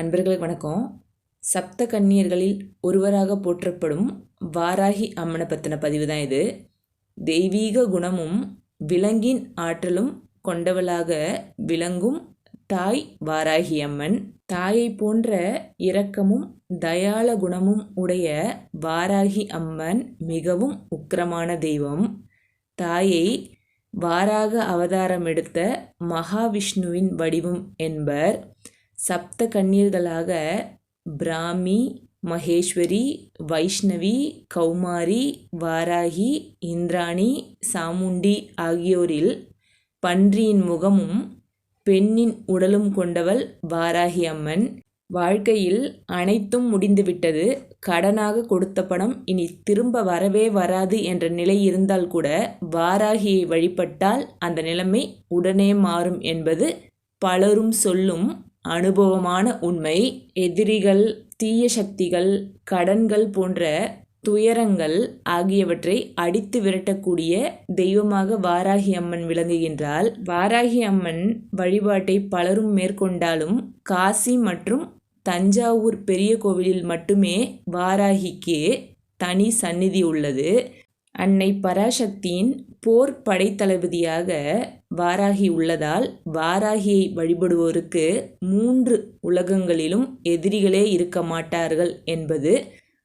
அன்பர்களுக்கு வணக்கம். சப்த கன்னியர்களில் ஒருவராக போற்றப்படும் வாராகி அம்மனை பற்றின பதிவு தான் இது. தெய்வீக குணமும் விலங்கின் ஆற்றலும் கொண்டவளாக விளங்கும் தாய் வாராகி அம்மன். தாயை போன்ற இரக்கமும் தயால குணமும் உடைய வாராகி அம்மன் மிகவும் உக்கிரமான தெய்வம். தாயை வாராக அவதாரம் எடுத்த மகாவிஷ்ணுவின் வடிவம் என்பர். சப்த கண்ணீர்களாக பிராமி மகேஸ்வரி வைஷ்ணவி கௌமாரி வாராகி இந்திராணி சாமுண்டி ஆகியோரில் பன்றியின் முகமும் பெண்ணின் உடலும் கொண்டவள் வாராகி அம்மன். வாழ்க்கையில் அனைத்தும் முடிந்துவிட்டது. கடனாக கொடுத்த பணம் இனி திரும்ப வரவே வராது என்ற நிலை இருந்தால் கூட வாராகியை வழிபட்டால் அந்த நிலைமை உடனே மாறும் என்பது பலரும் சொல்லும் அனுபவமான உண்மை. எதிரிகள் தீய சக்திகள் கடன்கள் போன்ற துயரங்கள் ஆகியவற்றை அடித்து விரட்டக்கூடிய தெய்வமாக வாராகி அம்மன் விளங்குகின்றால் வாராகி அம்மன் வழிபாட்டை பலரும் மேற்கொண்டாலும் காசி மற்றும் தஞ்சாவூர் பெரிய கோவிலில் மட்டுமே வாராகிக்கு தனி சந்நிதி உள்ளது. அன்னை பராசக்தியின் போர் படைத்தளபதியாக வாராகி உள்ளதால் வாராகியை வழிபடுவோருக்கு மூன்று உலகங்களிலும் எதிரிகளே இருக்க மாட்டார்கள் என்பது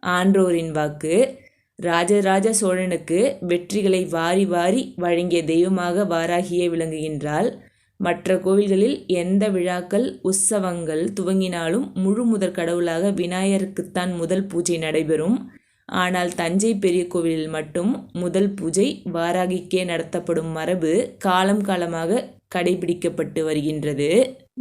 ஆன்றோரின் வாக்கு. ராஜராஜ சோழனுக்கு வெற்றிகளை வாரி வாரி வழங்கிய தெய்வமாக வாராகியே விளங்குகின்றாள். மற்ற கோவில்களில் எந்த விழாக்கள் உற்சவங்கள் துவங்கினாலும் முழு முதற் கடவுளாக விநாயகருக்குத்தான் முதல் பூஜை நடைபெறும். ஆனால் தஞ்சை பெரிய கோவிலில் மட்டும் முதல் பூஜை வாராகிக்கே நடத்தப்படும் மரபு காலம் காலமாக கடைபிடிக்கப்பட்டு வருகின்றது.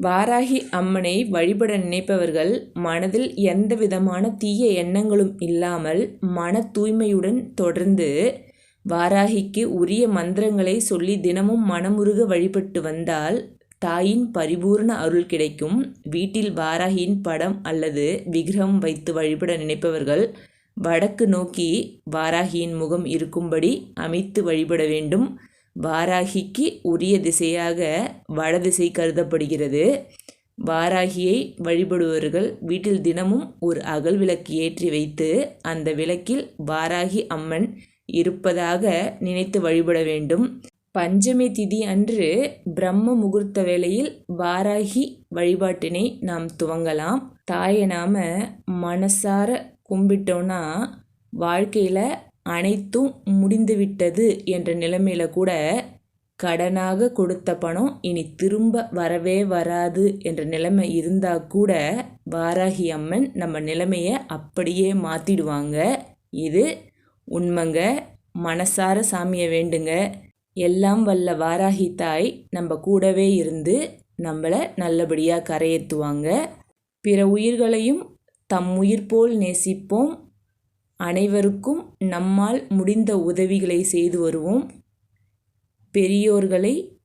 வாராகி அம்மனை வழிபட நினைப்பவர்கள் மனதில் எந்த விதமான தீய எண்ணங்களும் இல்லாமல் மன தூய்மையுடன் தொடர்ந்து வாராகிக்கு உரிய மந்திரங்களை சொல்லி தினமும் மனமுருக வழிபட்டு வந்தால் தாயின் பரிபூர்ண அருள் கிடைக்கும். வீட்டில் வாராகியின் படம் அல்லது விக்கிரகம் வைத்து வழிபட நினைப்பவர்கள் வடக்கு நோக்கி வாராகியின் முகம் இருக்கும்படி அமைத்து வழிபட வேண்டும். வாராகிக்கு உரிய திசையாக வடதிசை கருதப்படுகிறது. வாராகியை வழிபடுபவர்கள் வீட்டில் தினமும் ஒரு அகல் விளக்கு ஏற்றி வைத்து அந்த விளக்கில் வாராகி அம்மன் இருப்பதாக நினைத்து வழிபட வேண்டும். பஞ்சமி திதி அன்று பிரம்ம முகூர்த்த வேளையில் வாராகி வழிபாட்டினை நாம் துவங்கலாம். தாயை நாம மனசார கும்பிட்டோன்னா வாழ்க்கையில் அனைத்தும் முடிந்துவிட்டது என்ற நிலைமையில் கூட கடனாக கொடுத்த பணம் இனி திரும்ப வரவே வராது என்ற நிலைமை இருந்தால் கூட வாராகி அம்மன் நம்ம நிலைமையை அப்படியே மாற்றிடுவாங்க இது உண்மைங்க. மனசார சாமியை வேண்டுங்க. எல்லாம் வல்ல வாராகி தாய் நம்ம கூடவே இருந்து நம்மளை நல்லபடியாக கரையேற்றுவாங்க பிற உயிர்களையும் தம் உயிர் போல் நேசிப்போம். அனைவருக்கும் நம்மால் முடிந்த உதவிகளை செய்து வருவோம். பெரியோர்களை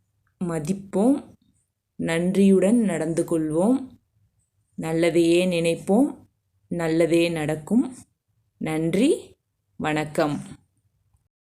மதிப்போம். நன்றியுடன் நடந்து கொள்வோம். நல்லதையே நினைப்போம். நல்லதே நடக்கும். நன்றி. வணக்கம்.